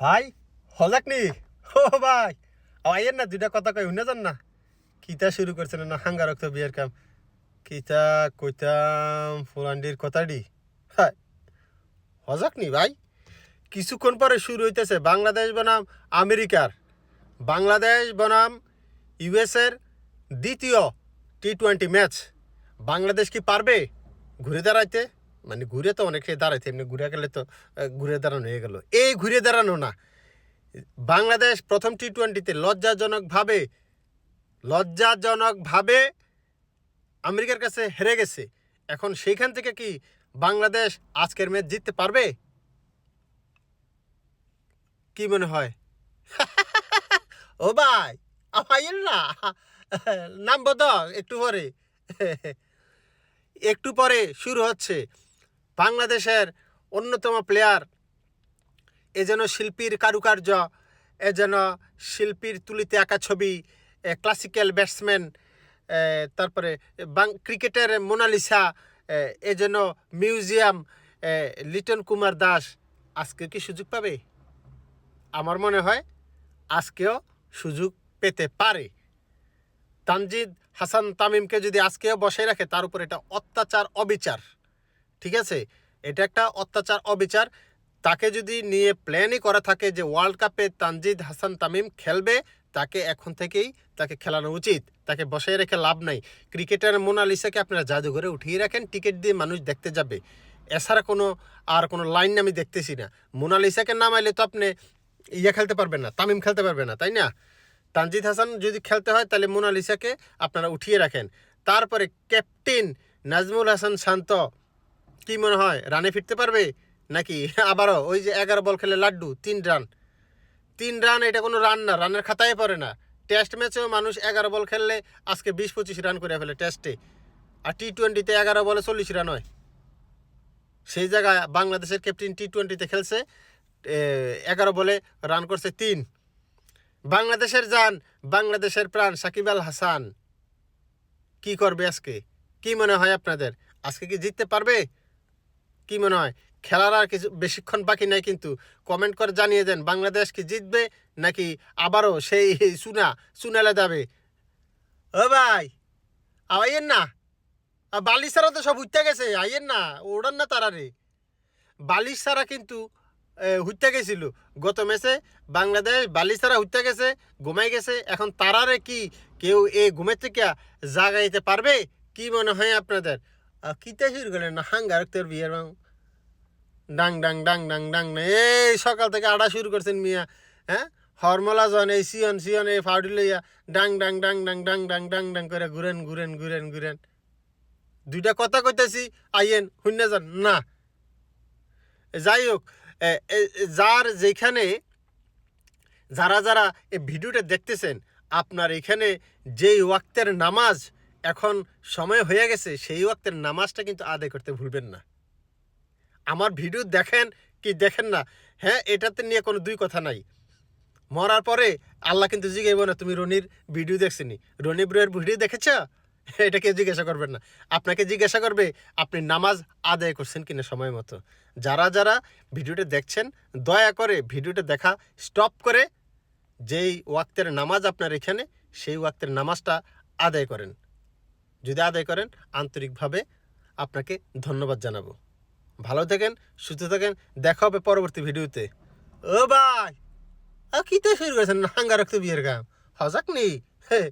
ভাই, হজাক নি? ও ভাই। আইয়েন না দুইটা কথা কই শুনে যান না? কিতা শুরু করছেন না হাঙ্গা রক্ত বিয়ের কাম? কিতা কইতাম ফুলান্ডির কথাডি হ্যাঁ হজাক নি ভাই? কিছুক্ষণ পরে শুরু হইতেছে বাংলাদেশ বনাম আমেরিকার। বাংলাদেশ বনাম ইউএসের দ্বিতীয় টি টোয়েন্টি ম্যাচ। বাংলাদেশ কি পারবে ঘুরে দাঁড়াইতে? মানে ঘুরে তো অনেক অনেকে দাঁড়াইতে এমনি ঘুরে গেলে তো ঘুরে দাঁড়ানো হয়ে গেল। এই ঘুরে দাঁড়ানো না। বাংলাদেশ প্রথম টি টোয়েন্টিতে লজ্জাজনকভাবে লজ্জাজনকভাবে আমেরিকার কাছে হেরে গেছে। এখন সেইখান থেকে কি বাংলাদেশ আজকের ম্যাচ জিততে পারবে? কি মনে হয়? ও ভাই আমাইল না? নাম তো, একটু পরে। একটু পরে শুরু হচ্ছে। বাংলাদেশের অন্যতম প্লেয়ার এ যেন শিল্পীর কারুকার্য এ যেন শিল্পীর তুলিতে আঁকা ছবি ক্লাসিক্যাল ব্যাটসম্যান তারপরে ক্রিকেটের মোনালিসা এ, যেন মিউজিয়াম লিটন কুমার দাস আজকে কি সুযোগ পাবে? আমার মনে হয় আজকেও সুযোগ পেতে পারে। তানজিদ হাসান তামিমকে যদি আজকেও বসায় রাখে তার উপর এটা অত্যাচার অবিচার। ঠিক আছে? এটা একটা অত্যাচার, অবিচার। তাকে যদি নিয়ে প্ল্যানই করা থাকে যে ওয়ার্ল্ড কাপে তানজিদ হাসান তামিম খেলবে, তাকে এখন থেকেই তাকে খেলানো উচিত। তাকে বসায় রেখে লাভ নাই। ক্রিকেটার মোনালিসাকে আপনারা জাদুঘরে উঠিয়ে রাখেন, টিকিট দিয়ে মানুষ দেখতে যাবে। এছাড়া কোনো, আর কোনো লাইন আমি দেখতেছি না। মোনালিসাকে নামাইলে তো আপনি ইয়ে খেলতে পারবেন না, তামিম খেলতে পারবেন না, তাই না? তানজিদ হাসান যদি খেলতে হয়, তাহলে মোনালিসাকে আপনারা উঠিয়ে রাখেন। তারপরে ক্যাপ্টেন নাজমুল হাসান শান্ত কি মনে হয়, রানে ফিরতে পারবে? নাকি আবারও ওই যে এগারো বল খেলে লাড্ডু, তিন রান? তিন রান এটা কোনো রান না, রানের খাতায় পড়ে না। টেস্ট ম্যাচেও মানুষ এগারো বল খেললে আজকে বিশ পঁচিশ রান করে ফেলে টেস্টে। আর টি টোয়েন্টিতে এগারো বলে চল্লিশ রান হয়। সেই জায়গায় বাংলাদেশের ক্যাপ্টেন টি টোয়েন্টিতে খেলছে এগারো বলে রান করছে তিন। বাংলাদেশের যান বাংলাদেশের প্রাণ সাকিব আল হাসান। কি করবে আজকে? কি মনে হয় আপনাদের? আজকে কি জিততে পারবে? কি মনে হয়? খেলার আর কিছু বেশিক্ষণ বাকি নাই কিন্তু কমেন্ট করে জানিয়ে দেন, বাংলাদেশ কি জিতবে নাকি আবারও সেই সুনা, সুনালে যাবে? ও ভাই আইয়েন না। বালিশ ছাড়া তো সব উঠতে গেছে, আইয়েন না ওড়ান না তারা রে। বালিশ ছাড়া কিন্তু হুইতে গেছিল। গত ম্যাচে বাংলাদেশ বালিশ ছাড়া হুইতে গেছে ঘুমাই গেছে, এখন তারারে কি কেউ এই ঘুমের থেকে জাগাইতে পারবে? কি মনে হয় আপনাদের? আহ, কিতে শুরু করলেন না হাঙ্গার তোর বিয়ের বাং ডাং ডাং ডাং ডাং ডাং না এই সকাল থেকে আড়া শুরু করছেন মিয়া হ্যাঁ হরমলা জন এই সিয়ন সিয়ন এই ফাউডি লইয়া ডাং ডাং ডাং ডাং ডাং ডাং ডাং ডাং করে ঘুরেন ঘুরেন ঘুরেন ঘুরেন দুইটা কথা কইতেছি আইয়েন শূন্য যান না যাই হোক যার যেখানে যারা যারা এই ভিডিওটা দেখতেছেন আপনার এখানে যেই ওয়াক্তের নামাজ এখন সময় হয়ে গেছে, সেই ওয়াক্তের নামাজটা কিন্তু আদায় করতে ভুলবেন না। আমার ভিডিও দেখেন কি দেখেন না? হ্যাঁ এটাতে নিয়ে কোনো দুই কথা নাই। মরার পরে আল্লাহ কিন্তু জিজ্ঞাসা না তুমি রনির ভিডিও দেখছিনি? রনি ব্রোয়ের ভিডিও দেখেছ? এটা কেউ জিজ্ঞাসা করবেন না। আপনাকে জিজ্ঞাসা করবে, আপনি নামাজ আদায় করছেন কিনা সময় মতো? যারা যারা ভিডিওটা দেখছেন, দয়া করে ভিডিওটা দেখা, স্টপ করে যেই ওয়াক্তের নামাজ আপনার এখানে, সেই ওয়াক্তের নামাজটা আদায় করেন। যদি আদায় করেন, আন্তরিকভাবে আপনাকে ধন্যবাদ জানাব। ভালো থাকেন, সুস্থ থাকেন, দেখা হবে পরবর্তী ভিডিওতে। ও ভাই! কি তো শুরু করেছেন? হাঙ্গা রক্ত বিয়ের গাম হজাক নেই হে